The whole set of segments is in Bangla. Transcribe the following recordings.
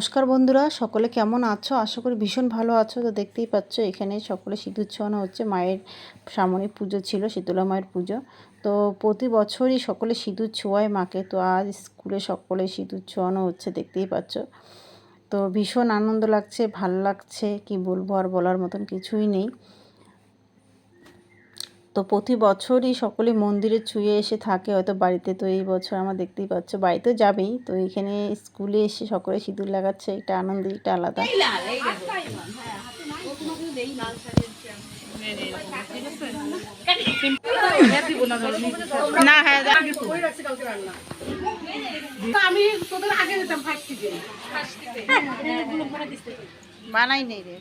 নমস্কার বন্ধুরা, সকলে কেমন আছো? আশা করি ভীষণ ভালো আছো। তো দেখতেই পাচ্ছ, এখানে সকলে সিঁদুর ছোঁয়ানো হচ্ছে। মায়ের সামনে পুজো ছিল, শীতলা মায়ের পুজো। তো প্রতি বছরই সকলে সিঁদুর ছোঁয়ায় মাকে। তো আজ স্কুলে সকলে সিঁদুর ছোঁয়ানো হচ্ছে, দেখতেই পাচ্ছ। তো ভীষণ আনন্দ লাগছে, ভালো লাগছে, কি বলব আর বলার মতন কিছুই নেই। তো প্রতি বছরই সকলে মন্দিরে ছুঁয়ে এসে থাকে। হয়তো বাড়িতে তো এই বছর আমার দেখতেই পাচ্ছ বাড়িতে যাবেই। তো এখানে স্কুলে এসে সকলে সিঁদুর লাগাচ্ছে এটা আনন্দ এটা আলাদা। না হ্যাঁ আমি তোদের আগে যেতাম বানাই নেই রে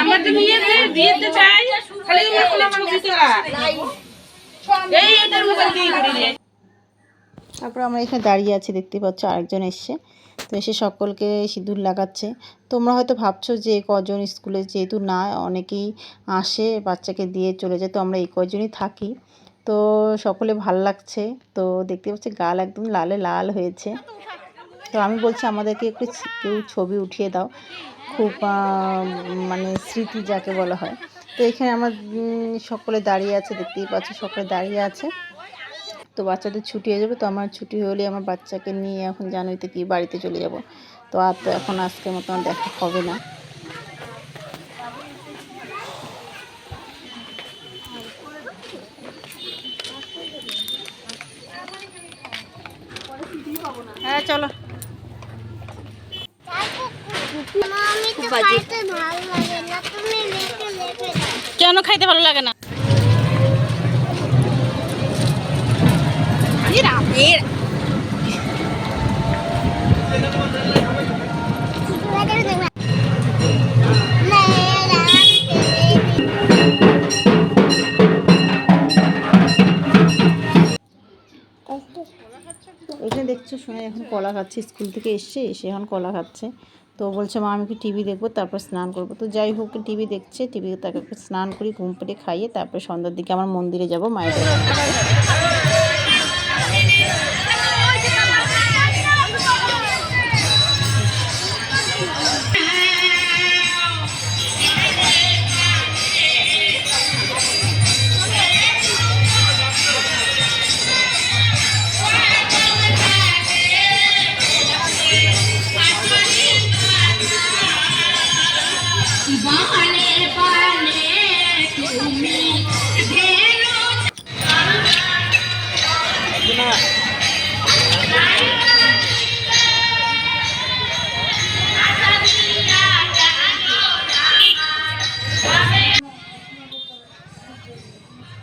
আমরা তারপর আমরা এখানে দাঁড়িয়ে আছি, দেখতে পাচ্ছ আরেকজন এসছে। তো এসে সকলকে সিঁদুর লাগাচ্ছে। তোমরা হয়তো ভাবছ যে কজন স্কুলে যেহেতু না, অনেকেই আসে, বাচ্চাকে দিয়ে চলে যায়, তো আমরা এই কজনই থাকি। তো সকলে ভালো লাগছে। তো দেখতে পাচ্ছি গাল একদম লালে লাল হয়েছে। তো আমি বলছি আমাদেরকে একটু কেউ ছবি উঠিয়ে দাও। খুব মানে স্মৃতি যাকে বলা হয়। তো এখানে আমার সকলে দাঁড়িয়ে আছে, দেখতেই পাচ্ছ সকলে দাঁড়িয়ে আছে। তো বাচ্চাদের ছুটি হয়ে যাবে, তো আমার ছুটি হলে আমার বাচ্চাকে নিয়ে এখন জানোই তো কি বাড়িতে চলে যাব। তো আর তো এখন আজকের মতো দেখা হবে না। হ্যাঁ চলো। কেন খাইতে ভালো লাগে না? না এখানে দেখছ শোনা এখন কলা খাচ্ছে স্কুল থেকে এসছে এসে এখন কলা খাচ্ছে। তো বলছে, মা, আমি কি টিভি দেখব? তারপর স্নান করব। তো যাই হোক, টিভি দেখছে, টিভি তাকে স্নান করি ঘুম পেটে খাইয়ে তারপরে সন্ধ্যার দিকে আমার মন্দিরে যাব মায়ের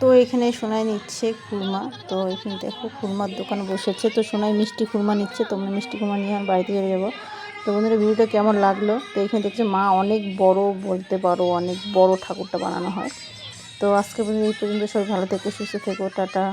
তো এখানে সোনাই নিচ্ছে খুরমা। তো এখানে দেখো খুরমার দোকান বসেছে। তো সোনাই মিষ্টি খুরমা নিচ্ছে। তোমরা মিষ্টি খুরমা নিয়ে আমার বাড়িতে চলে যাব। তো বন্ধুরা, ভিডিওটা কেমন লাগল? তো এখানে দেখছি মা অনেক বড় বলতে পারো, অনেক বড় ঠাকুরটা বানানো হয়। তো আজকে পর্যন্ত এই পর্যন্ত। সবাই ভালো থেকো, সুস্থ থেকো, টাটা।